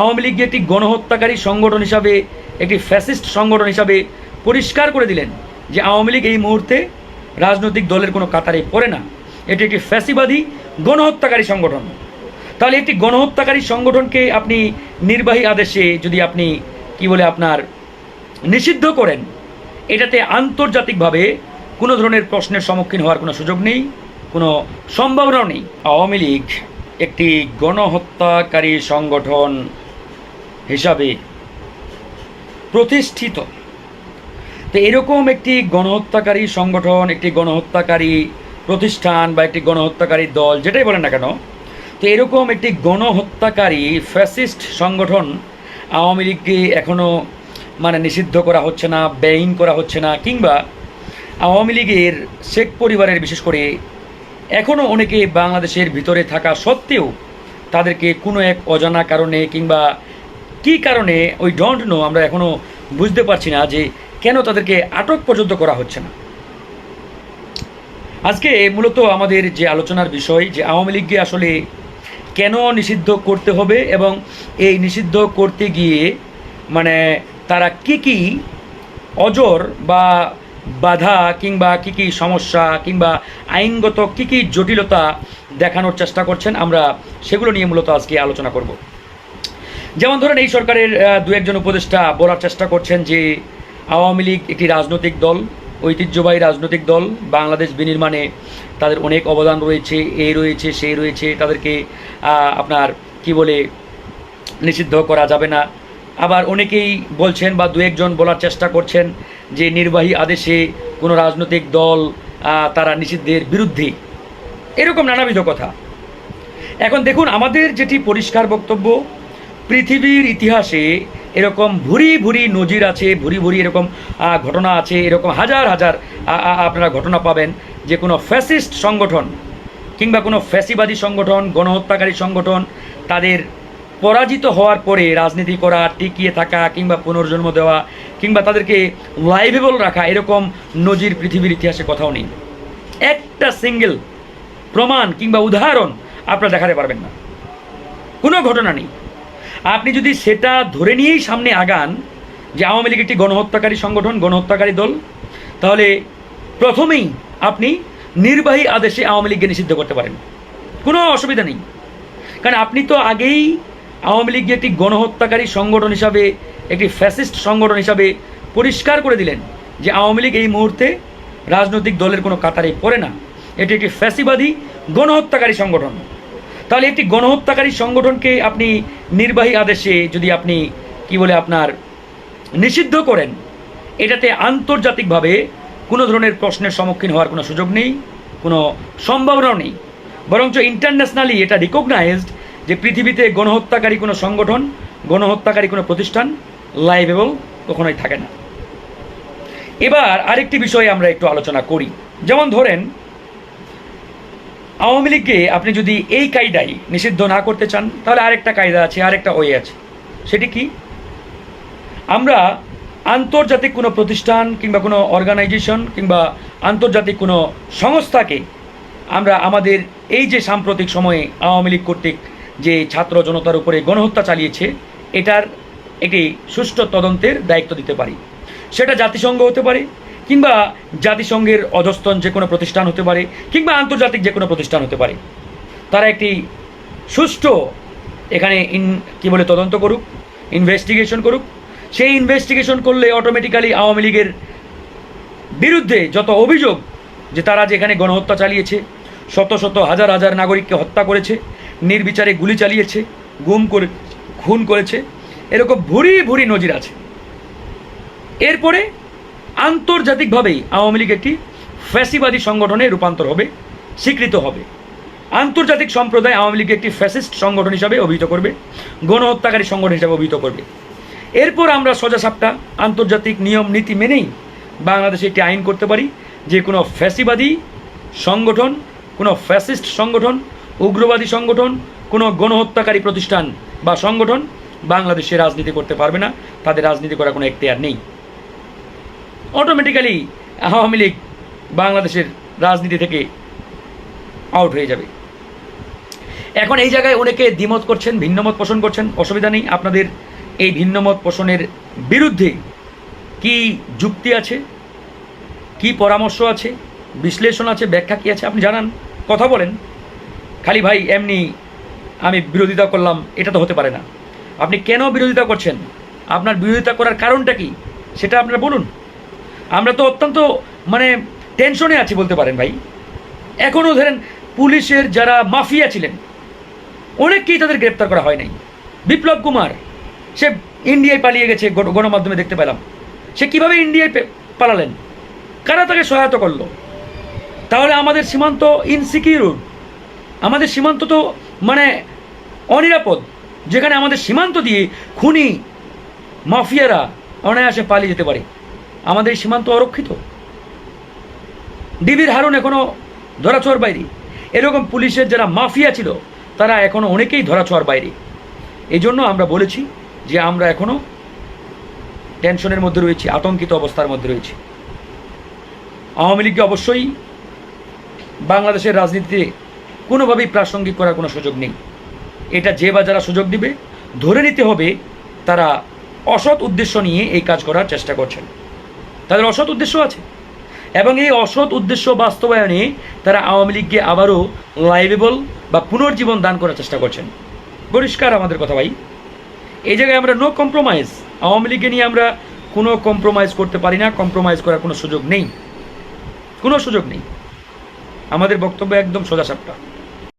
আওয়ামী লীগকে একটি গণহত্যাকারী সংগঠন হিসাবে, একটি ফ্যাসিস্ট সংগঠন হিসাবে পরিষ্কার করে দিলেন যে আওয়ামী লীগ এই মুহূর্তে রাজনৈতিক দলের কোনো কাতারে পড়ে না। এটি একটি ফ্যাসিবাদী গণহত্যাকারী সংগঠন। তাহলে একটি গণহত্যাকারী সংগঠনকে আপনি নির্বাহী আদেশে যদি আপনি, কি বলে আপনার, নিষিদ্ধ করেন, এটাতে আন্তর্জাতিকভাবে কোনো ধরনের প্রশ্নের সম্মুখীন হওয়ার কোনো সুযোগ নেই, কোনো সম্ভাবনাও নেই। আওয়ামী লীগ একটি গণহত্যাকারী সংগঠন হিসাবে প্রতিষ্ঠিত। তো এরকম একটি গণহত্যাকারী সংগঠন, একটি গণহত্যাকারী প্রতিষ্ঠান বা একটি গণহত্যাকারী দল, যেটাই বলেন না কেন, তো এরকম একটি গণহত্যাকারী ফ্যাসিস্ট সংগঠন আওয়ামী লীগকে এখনও মানে নিষিদ্ধ করা হচ্ছে না ব্যয়িন করা হচ্ছে না, কিংবা আওয়ামী লীগের শেখ পরিবারের বিশেষ করে এখনও অনেকে বাংলাদেশের ভিতরে থাকা সত্ত্বেও তাদেরকে কোনো এক অজানা কারণে কিংবা কী কারণে ওই ডোন্ট নো আমরা এখনও বুঝতে পারছি না যে কেন তাদেরকে আটক পর্যন্ত করা হচ্ছে না? আজকে মূলত আমাদের যে আলোচনার বিষয় যে আওয়ামী লীগকে আসলে কেন নিষিদ্ধ করতে হবে এবং এই নিষিদ্ধ করতে গিয়ে মানে তারা কি কি অজর বা বাধা কিংবা কি কি সমস্যা কিংবা আইনগত কি কি জটিলতা দেখানোর চেষ্টা করছেন আমরা সেগুলো নিয়ে মূলত আজকে আলোচনা করব। যেমন ধরেন এই সরকারের দু একজন উপদেষ্টা বলার চেষ্টা করছেন যে আওয়ামী লীগ একটি রাজনৈতিক দল, ঐতিহ্যবাহী রাজনৈতিক দল, বাংলাদেশ বিনির্মাণে তাদের অনেক অবদান রয়েছে এই রয়েছে সেই রয়েছে, তাদেরকে আপনার কি বলে, নিষিদ্ধ করা যাবে না। আবার অনেকেই বলছেন বা দু একজন বলার চেষ্টা করছেন যে নির্বাহী আদেশে কোনো রাজনৈতিক দল তারা নিষিদ্ধের বিরুদ্ধে। এরকম নানাবিধ কথা। এখন দেখুন, আমাদের যেটি পরিষ্কার বক্তব্য পৃথিবীর ইতিহাসে এরকম ভুরি ভুরি নজির আছে, ভুরি ভুরি এরকম ঘটনা আছে, এরকম হাজার হাজার আপনারা ঘটনা পাবেন যে কোনো ফ্যাসিস্ট সংগঠন কিংবা কোনো ফ্যাসিবাদী সংগঠন, গণহত্যাকারী সংগঠন তাদের পরাজিত হওয়ার পরে রাজনীতি করা, টিকিয়ে থাকা কিংবা পুনর্জন্ম দেওয়া কিংবা তাদেরকে লাইভেবল রাখা এরকম নজির পৃথিবীর ইতিহাসে কোথাও নেই। একটা সিঙ্গেল প্রমাণ কিংবা উদাহরণ আপনারা দেখাতে পারবেন না। কোনো ঘটনা নেই। আপনি যদি সেটা ধরে নিয়েই সামনে আগান যে আওয়ামী লীগ একটি গণহত্যাকারী সংগঠন, গণহত্যাকারী দল, তাহলে প্রথমেই আপনি নির্বাহী আদেশে আওয়ামী লীগকে নিষিদ্ধ করতে পারেন। কোনো অসুবিধা নেই। কারণ আপনি তো আগেই আওয়ামী লীগকে একটি গণহত্যাকারী সংগঠন হিসাবে, একটি ফ্যাসিস্ট সংগঠন হিসাবে পরিষ্কার করে দিলেন যে আওয়ামী লীগ এই মুহূর্তে রাজনৈতিক দলের কোনো কাতারে পড়ে না। এটি একটি ফ্যাসিবাদী গণহত্যাকারী সংগঠন। তাহলে একটি গণহত্যাকারী সংগঠনকে আপনি নির্বাহী আদেশে যদি আপনি, কি বলে আপনার, নিষিদ্ধ করেন, এটাতে আন্তর্জাতিকভাবে কোনো ধরনের প্রশ্নের সম্মুখীন হওয়ার কোনো সুযোগ নেই, কোনো সম্ভাবনাও নেই। বরঞ্চ ইন্টারন্যাশনালি এটা রিকগনাইজড যে পৃথিবীতে গণহত্যাকারী কোনো সংগঠন, গণহত্যাকারী কোনো প্রতিষ্ঠান লাইভেবল কখনোই থাকে না। এবার আরেকটি বিষয়ে আমরা একটু আলোচনা করি। যেমন ধরেন আওয়ামী লীগকে আপনি যদি এই কায়দায় নিষিদ্ধ না করতে চান, তাহলে আরেকটা কায়দা আছে, আরেকটা ওয়ে আছে। সেটি কি? আমরা আন্তর্জাতিক কোনো প্রতিষ্ঠান কিংবা কোনো অর্গানাইজেশন কিংবা আন্তর্জাতিক কোনো সংস্থাকে আমরা আমাদের এই যে সাম্প্রতিক সময়ে আওয়ামী লীগ কর্তৃক যে ছাত্র জনতার উপরে গণহত্যা চালিয়েছে, এটার একটি সুষ্ঠু তদন্তের দায়িত্ব দিতে পারি। সেটা জাতিসংঘ হতে পারে কিংবা জাতিসংঘের অধস্তন যে কোনো প্রতিষ্ঠান হতে পারে, কিংবা আন্তর্জাতিক যে কোনো প্রতিষ্ঠান হতে পারে, তারা একটি সুষ্ঠু এখানে ইন, কী বলে, তদন্ত করুক ইনভেস্টিগেশন করুক। সেই ইনভেস্টিগেশন করলে অটোমেটিক্যালি আওয়ামী লীগের বিরুদ্ধে যত অভিযোগ যে তারা যে এখানে গণহত্যা চালিয়েছে, শত শত হাজার হাজার নাগরিককে হত্যা করেছে, নির্বিচারে গুলি চালিয়েছে, গুম করে, খুন করেছে, এরকম ভুরি ভুরি নজির আছে। এরপরে আন্তর্জাতিকভাবেই আওয়ামী লীগ একটি ফ্যাসিবাদী সংগঠনে রূপান্তর হবে, স্বীকৃত হবে। আন্তর্জাতিক সম্প্রদায় আওয়ামী লীগকে একটি ফ্যাসিস্ট সংগঠন হিসাবে অভিহিত করবে, গণহত্যাকারী সংগঠন হিসাবে অভিহিত করবে। এরপর আমরা সোজাসাপটা আন্তর্জাতিক নিয়ম, নীতি মেনেই বাংলাদেশে একটি আইন করতে পারি যে কোনো ফ্যাসিবাদী সংগঠন, কোনো ফ্যাসিস্ট সংগঠন, উগ্রবাদী সংগঠন, কোনো গণহত্যাকারী প্রতিষ্ঠান বা সংগঠন বাংলাদেশে রাজনীতি করতে পারবে না। তাদের রাজনীতি করার কোনো এখতিয়ার নেই। অটোমেটিক্যালি আওয়ামী লীগ বাংলাদেশের রাজনীতি থেকে আউট হয়ে যাবে। এখন এই জায়গায় অনেকে দ্বিমত করছেন, ভিন্নমত পোষণ করছেন। অসুবিধা নেই, আপনাদের এই ভিন্নমত পোষণের বিরুদ্ধে কি যুক্তি আছে, কি পরামর্শ আছে, বিশ্লেষণ আছে, ব্যাখ্যা কী আছে, আপনি জানান, কথা বলেন। খালি ভাই, এমনি আমি বিরোধিতা করলাম, এটা তো হতে পারে না। আপনি কেন বিরোধিতা করছেন? আপনার বিরোধিতা করার কারণটা কি? সেটা আপনারা বলুন। আমরা তো অত্যন্ত মানে টেনশনে আছি বলতে পারেন ভাই। এখনও ধরেন পুলিশের যারা মাফিয়া ছিলেন, অনেককেই তাদের গ্রেপ্তার করা হয় নাই। বিপ্লব কুমার, সে ইন্ডিয়ায় পালিয়ে গেছে, গণ- গণমাধ্যমে দেখতে পেলাম। সে কীভাবে ইন্ডিয়ায় পালালেন? কারা তাকে সহায়তা করল? তাহলে আমাদের সীমান্ত ইনসিকিউর আমাদের সীমান্ত তো মানে অনিরাপদ। যেখানে আমাদের সীমান্ত দিয়ে খুনি মাফিয়ারা অনায়াসে পালিয়ে যেতে পারে। আমাদের সীমান্ত অরক্ষিত। ডিবির হারুন এখনও ধরাছোঁয়ার বাইরে। এরকম পুলিশের যারা মাফিয়া ছিল, তারা এখনও অনেকেই ধরাছোঁয়ার বাইরে। এই জন্য আমরা বলেছি যে আমরা এখনও টেনশনের মধ্যে রয়েছি, আতঙ্কিত অবস্থার মধ্যে রয়েছি। আওয়ামী লীগকে অবশ্যই বাংলাদেশের রাজনীতিতে কোনোভাবেই প্রাসঙ্গিক করার কোনো সুযোগ নেই। এটা যে বা যারা সুযোগ দিবে, ধরে নিতে হবে তারা অসৎ উদ্দেশ্য নিয়ে এই কাজ করার চেষ্টা করছেন। তাদের অসৎ উদ্দেশ্য আছে। এবং এই অসৎ উদ্দেশ্য বাস্তবায়নে তারা আওয়ামী লীগকে আবারও লাইভেবল বা পুনর্জীবন দান করার চেষ্টা করছেন। পরিষ্কার আমাদের কথা ভাই। এই জায়গায় আমরা নো কম্প্রোমাইজ আওয়ামী লীগকে নিয়ে আমরা কোনো কম্প্রোমাইজ করতে পারি না কম্প্রোমাইজ করার কোনো সুযোগ নেই। কোনো সুযোগ নেই। আমাদের বক্তব্য একদম সোজা সাপটা